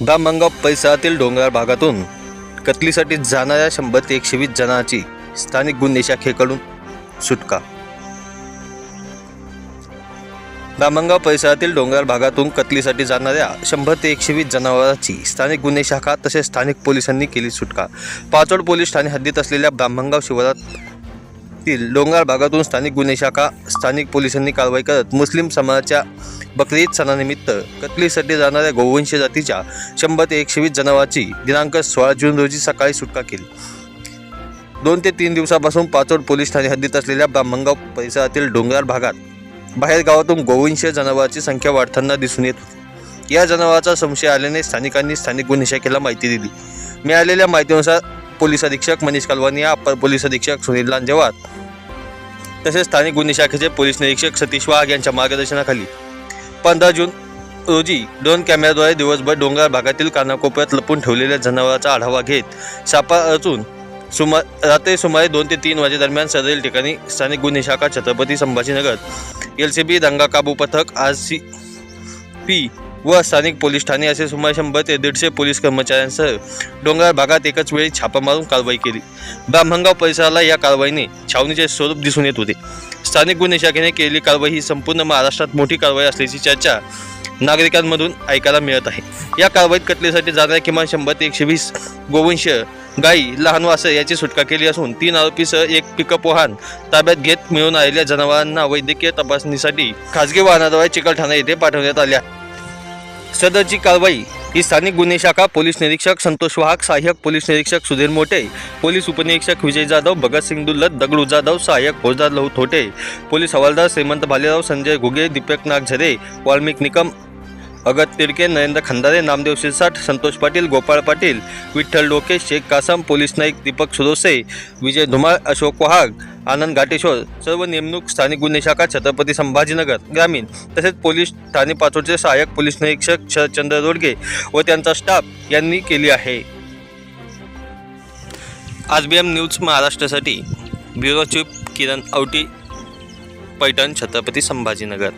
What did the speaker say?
दामंगाव परिसरातील डोंगराळ भागातून कतलीसाठी जाणाऱ्या शंभर ते एकशे वीस जणांची स्थानिक गुन्हे शाखेकडून सुटका. दामंगाव परिसरातील डोंगराळ भागातून कतलीसाठी जाणाऱ्या शंभर ते एकशे वीस जनावरांची स्थानिक गुन्हे शाखा तसेच स्थानिक पोलिसांनी केली सुटका. पाचोड पोलीस ठाणे हद्दीत असलेल्या ब्राह्मणगाव जिल्ह्यातील डोंगराळ भागातून स्थानिक गुन्हे शाखा स्थानिक पोलिसांनी कारवाई करत मुस्लिम समाजाच्या बकरीद सणानिमित्त कतलीसाठी जाणाऱ्या गोवंश जातीच्या शंभर ते एकशे वीस जनावरांची दिनांक सोळा जून रोजी सकाळी सुटका केली. दोन ते तीन दिवसापासून पाचोड पोलीस ठाणे हद्दीत असलेल्या ब्राह्मणगाव परिसरातील डोंगराळ भागात बाहेर गावातून गोवंश जनावरांची संख्या वाढताना दिसून येत होती. या जनावराचा संशय आल्याने स्थानिकांनी स्थानिक गुन्हे शाखेला माहिती दिली. मिळालेल्या माहितीनुसार पोलीस अधीक्षक मनीष कलवानी अप्पर पोलीस अधीक्षक सुनील लांजेवार तसेच स्थानिक गुन्हे शाखेचे पोलीस निरीक्षक सतीश वाघ यांच्या मार्गदर्शनाखाली पंधरा जून रोजी दोन कॅमेऱ्याद्वारे दिवसभर डोंगराळ भागातील कानाकोपऱ्यात लपून ठेवलेल्या जनावरांचा आढावा घेत सापा रचून सुमा रात्री सुमारे दोन ते तीन वाजेदरम्यान सदरील ठिकाणी स्थानिक गुन्हे शाखा Chhatrapati Sambhajinagar L C B दंगा काबू पथक आर सी पी व स्थानिक पोलीस ठाणे असे सुमारे शंभर ते दीडशे पोलीस कर्मचाऱ्यांसह डोंगराळ भागात एकाच वेळी छापा मारून कारवाई केली. ब्राह्मणगाव परिसराला या कारवाईने छावणीचे स्वरूप दिसून येत होते. स्थानिक गुन्हे शाखेने केलेली कारवाई ही संपूर्ण महाराष्ट्रात मोठी कारवाई असल्याची चर्चा नागरिकांमधून ऐकायला मिळत आहे. या कारवाईत कटलेसाठी जाणाऱ्या किमान शंभर ते एकशे वीस गोवंश गायी लहान वासर याची सुटका केली असून तीन आरोपीसह एक पिकअप वाहन ताब्यात घेत मिळून आलेल्या जनावरांना वैद्यकीय तपासणीसाठी खासगी वाहनाद्वारे चिकलठाणा येथे पाठवण्यात आल्या सदरची कारवाई ही स्थानिक गुन्हे शाखा पोलीस निरीक्षक संतोष वाहक सहाय्यक पोलीस निरीक्षक सुधीर मोठे पोलीस उपनिरीक्षक विजय जाधव भगतसिंग दुल्लत दगडू जाधव सहाय्यक फौजदार लहू थोटे पोलीस हवालदार श्रीमंत भालेराव संजय घुगे दीपक नाग झरे वाल्मिक निकम अगत तिडके नरेंद्र खंदारे नामदेव शिरसाट संतोष पाटील गोपाळ पाटील विठ्ठल डोके शेख कासम पोलीस नाईक दीपक सुरोसे विजय धुमाळ अशोक वहाग आनंद घाटेश्वर सर्व नेमणूक स्थानिक गुन्हे शाखा छत्रपती संभाजीनगर ग्रामीण तसेच पोलीस ठाणे पाचोडचे सहाय्यक पोलीस निरीक्षक शरदचंद्र रोडगे व त्यांचा स्टाफ यांनी केली आहे. आज बी एम न्यूज महाराष्ट्रासाठी ब्युरो चीफ किरण औटी पैठण छत्रपती संभाजीनगर.